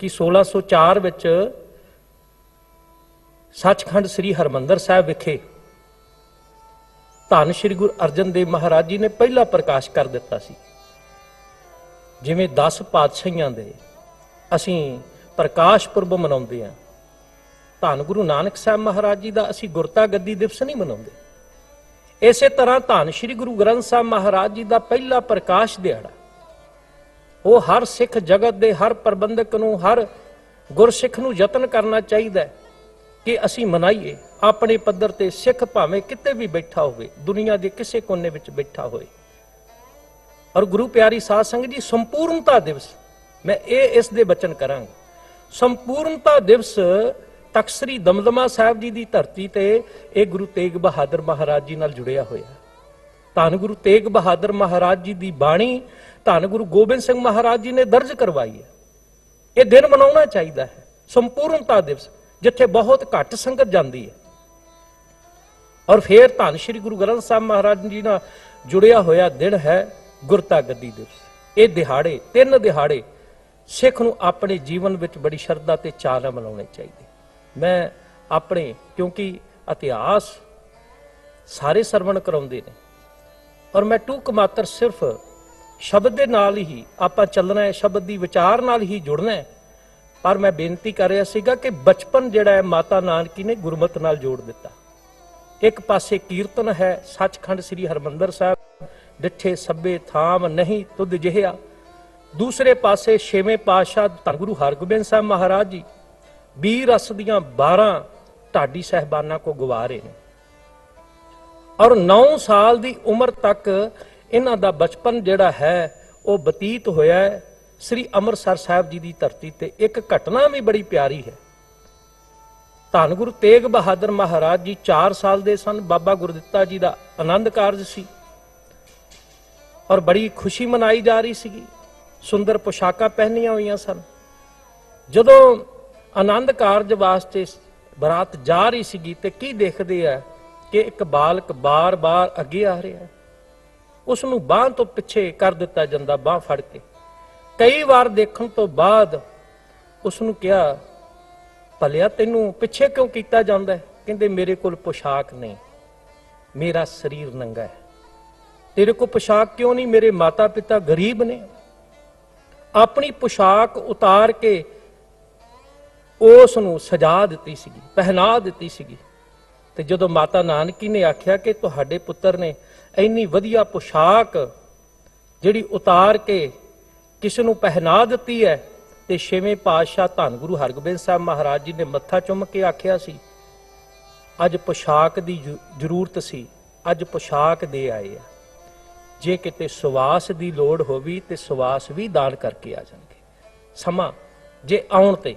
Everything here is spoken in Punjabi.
ਕਿਉਂਕਿ 1604 ਵਿੱਚ ਸੱਚਖੰਡ ਸ੍ਰੀ ਹਰਮੰਦਰ ਸਾਹਿਬ ਵਿਖੇ ਧੰਨ ਸ੍ਰੀ ਗੁਰੂ ਅਰਜਨ ਦੇਵ ਮਹਾਰਾਜ ਜੀ ਨੇ ਪਹਿਲਾ ਪ੍ਰਕਾਸ਼ ਕਰ ਦਿੱਤਾ ਸੀ। ਜਿਵੇਂ 10 ਪਾਤਸ਼ਾਹੀਆਂ ਦੇ ਅਸੀਂ ਪ੍ਰਕਾਸ਼ ਪੁਰਬ ਮਨਾਉਂਦੇ ਹਾਂ, ਧੰਨ ਗੁਰੂ ਨਾਨਕ ਸਾਹਿਬ ਮਹਾਰਾਜ ਜੀ ਦਾ ਅਸੀਂ ਗੁਰਤਾ ਗੱਦੀ ਦਿਵਸ ਨਹੀਂ ਮਨਾਉਂਦੇ। ਇਸੇ ਤਰ੍ਹਾਂ ਧੰਨ ਸ੍ਰੀ ਗੁਰੂ ਗ੍ਰੰਥ ਸਾਹਿਬ ਮਹਾਰਾਜ ਜੀ ਦਾ ਪਹਿਲਾ ਪ੍ਰਕਾਸ਼ ਦਿਹਾੜਾ ਉਹ ਹਰ ਸਿੱਖ ਜਗਤ ਦੇ ਹਰ ਪ੍ਰਬੰਧਕ ਨੂੰ, ਹਰ ਗੁਰਸਿੱਖ ਨੂੰ ਯਤਨ ਕਰਨਾ ਚਾਹੀਦਾ ਹੈ ਕਿ ਅਸੀਂ ਮਨਾਈਏ, ਆਪਣੇ ਪੱਧਰ ਤੇ ਸਿੱਖ ਭਾਵੇਂ ਕਿਤੇ ਵੀ ਬੈਠਾ ਹੋਵੇ, ਦੁਨੀਆ ਦੇ ਕਿਸੇ ਕੋਨੇ ਵਿੱਚ ਬੈਠਾ ਹੋਵੇ ਔਰ ਗੁਰੂ ਪਿਆਰੀ ਸਾਧ ਸੰਗਤ ਜੀ, ਸੰਪੂਰਨਤਾ ਦਿਵਸ, ਮੈਂ ਇਹ ਇਸ ਦੇ ਬਚਨ ਕਰਾਂਗਾ। ਸੰਪੂਰਨਤਾ ਦਿਵਸ ਤਖਤ ਸ੍ਰੀ ਦਮਦਮਾ ਸਾਹਿਬ ਜੀ ਦੀ ਧਰਤੀ ਤੇ ਇਹ ਗੁਰੂ ਤੇਗ ਬਹਾਦਰ ਮਹਾਰਾਜ ਜੀ ਨਾਲ ਜੁੜਿਆ ਹੋਇਆ। ਧੰਨ ਗੁਰੂ ਤੇਗ ਬਹਾਦਰ ਮਹਾਰਾਜ ਜੀ ਦੀ ਬਾਣੀ, ਧੰਨ ਗੁਰੂ ਗੋਬਿੰਦ ਸਿੰਘ ਮਹਾਰਾਜ ਜੀ ਨੇ ਦਰਜ ਕਰਵਾਈ ਹੈ। ਇਹ ਦਿਨ ਮਨਾਉਣਾ ਚਾਹੀਦਾ ਹੈ, ਸੰਪੂਰਨਤਾ ਦਿਵਸ, ਜਿੱਥੇ ਬਹੁਤ ਘੱਟ ਸੰਗਤ ਜਾਂਦੀ ਹੈ। ਔਰ ਫਿਰ ਧੰਨ ਸ਼੍ਰੀ ਗੁਰੂ ਗ੍ਰੰਥ ਸਾਹਿਬ ਮਹਾਰਾਜ ਜੀ ਨਾਲ ਜੁੜਿਆ ਹੋਇਆ ਦਿਨ ਹੈ ਗੁਰਤਾ ਗੱਦੀ ਦਿਵਸ। ਇਹ ਦਿਹਾੜੇ, ਤਿੰਨ ਦਿਹਾੜੇ ਸਿੱਖ ਨੂੰ ਆਪਣੇ ਜੀਵਨ ਵਿੱਚ ਬੜੀ ਸ਼ਰਧਾ ਤੇ ਚਾਅ ਨਾਲ ਮਨਾਉਣੇ ਚਾਹੀਦੇ। ਮੈਂ ਆਪਣੇ, ਕਿਉਂਕਿ ਇਤਿਹਾਸ ਸਾਰੇ ਸਰਵਣ ਕਰਾਉਂਦੇ ਨੇ। ਔਰ ਮੈਂ ਟੂਕ ਮਾਤਰ ਸਿਰਫ ਸ਼ਬਦ ਦੇ ਨਾਲ ਹੀ, ਆਪਾਂ ਚੱਲਣਾ ਹੈ, ਸ਼ਬਦ ਦੀ ਵਿਚਾਰ ਨਾਲ ਹੀ ਜੁੜਨਾ ਹੈ। ਪਰ ਮੈਂ ਬੇਨਤੀ ਕਰ ਰਿਹਾ ਸੀਗਾ ਕਿ ਬਚਪਨ ਜਿਹੜਾ ਹੈ, ਮਾਤਾ ਨਾਨਕੀ ਨੇ ਗੁਰਮਤ ਨਾਲ ਜੋੜ ਦਿੱਤਾ। ਇੱਕ ਪਾਸੇ ਕੀਰਤਨ ਹੈ, ਸੱਚਖੰਡ ਸ੍ਰੀ ਹਰਮੰਦਰ ਸਾਹਿਬ, ਡਿੱਠੇ ਸੱਬੇ ਥਾਮ ਨਹੀਂ ਤੁਧ ਜਿਹਿਆ। ਦੂਸਰੇ ਪਾਸੇ ਛੇਵੇਂ ਪਾਤਸ਼ਾਹ ਧੰਨ ਗੁਰੂ ਹਰਗੋਬਿੰਦ ਸਾਹਿਬ ਮਹਾਰਾਜ ਜੀ 20 ਰਸ ਦੀਆਂ 12 ਢਾਡੀ ਸਹਿਬਾਨਾਂ ਕੋ ਗਵਾਰੇ ਨੇ। ਔਰ 9 ਸਾਲ ਦੀ ਉਮਰ ਤੱਕ ਇਹਨਾਂ ਦਾ ਬਚਪਨ ਜਿਹੜਾ ਹੈ, ਉਹ ਬਤੀਤ ਹੋਇਆ ਹੈ। ਸ੍ਰੀ ਅੰਮ੍ਰਿਤਸਰ ਸਾਹਿਬ ਜੀ ਦੀ ਧਰਤੀ ਤੇ ਇੱਕ ਘਟਨਾ ਵੀ ਬੜੀ ਪਿਆਰੀ ਹੈ। ਧੰਨ ਗੁਰੂ ਤੇਗ ਬਹਾਦਰ ਮਹਾਰਾਜ ਜੀ 4 ਸਾਲ ਦੇ ਸਨ। ਬਾਬਾ ਗੁਰਦਿੱਤਾ ਜੀ ਦਾ ਆਨੰਦ ਕਾਰਜ ਸੀ ਔਰ ਬੜੀ ਖੁਸ਼ੀ ਮਨਾਈ ਜਾ ਰਹੀ ਸੀਗੀ। ਸੁੰਦਰ ਪੋਸ਼ਾਕਾਂ ਪਹਿਨੀਆਂ ਹੋਈਆਂ ਸਨ। ਜਦੋਂ ਆਨੰਦ ਕਾਰਜ ਵਾਸਤੇ ਬਰਾਤ ਜਾ ਰਹੀ ਸੀਗੀ ਤੇ ਕੀ ਦੇਖਦੇ ਆ ਕਿ ਇੱਕ ਬਾਲਕ ਬਾਰ-ਬਾਰ ਅੱਗੇ ਆ ਰਿਹਾ ਹੈ। ਉਸ ਨੂੰ ਬਾਹ ਤੋਂ ਪਿੱਛੇ ਕਰ ਦਿੱਤਾ ਜਾਂਦਾ, ਬਾਹ ਫੜ ਕੇ। ਕਈ ਵਾਰ ਦੇਖਣ ਤੋਂ ਬਾਅਦ ਉਸ ਨੂੰ ਕਿਹਾ, ਭਲਿਆ ਤੈਨੂੰ ਪਿੱਛੇ ਕਿਉਂ ਕੀਤਾ ਜਾਂਦਾ ਹੈ? ਕਹਿੰਦੇ, ਮੇਰੇ ਕੋਲ ਪੋਸ਼ਾਕ ਨਹੀਂ। ਮੇਰਾ ਸਰੀਰ ਨੰਗਾ ਹੈ। ਤੇਰੇ ਕੋਲ ਪੋਸ਼ਾਕ ਕਿਉਂ ਨਹੀਂ? ਮੇਰੇ ਮਾਤਾ ਪਿਤਾ ਗਰੀਬ ਨੇ। ਆਪਣੀ ਪੋਸ਼ਾਕ ਉਤਾਰ ਕੇ ਉਸ ਨੂੰ ਸਜਾ ਦਿੱਤੀ ਸੀਗੀ, ਪਹਿਨਾ ਦਿੱਤੀ ਸੀਗੀ। ਤੇ ਜਦੋਂ ਮਾਤਾ ਨਾਨਕੀ ਨੇ ਆਖਿਆ ਕਿ ਤੁਹਾਡੇ ਪੁੱਤਰ ਨੇ ਇੰਨੀ ਵਧੀਆ ਪੋਸ਼ਾਕ ਜਿਹੜੀ ਉਤਾਰ ਕੇ ਕਿਸ ਨੂੰ ਪਹਿਨਾ ਦਿੱਤੀ ਹੈ ਤੇ ਛੇਵੇਂ ਪਾਤਸ਼ਾਹ ਧੰਨ ਗੁਰੂ ਹਰਗੋਬਿੰਦ ਸਾਹਿਬ ਮਹਾਰਾਜ ਜੀ ਨੇ ਮੱਥਾ ਚੁੰਮ ਕੇ ਆਖਿਆ ਸੀ, ਅੱਜ ਪੋਸ਼ਾਕ ਦੀ ਜ਼ਰੂਰਤ ਸੀ, ਅੱਜ ਪੋਸ਼ਾਕ ਦੇ ਆਏ ਆ। ਜੇ ਕਿਤੇ ਸੁਵਾਸ ਦੀ ਲੋੜ ਹੋਵੀ ਤੇ ਸੁਵਾਸ ਵੀ ਦਾਨ ਕਰਕੇ ਆ ਜਾਣਗੇ। ਸਮਾਂ, ਜੇ ਆਉਣ ਤੇ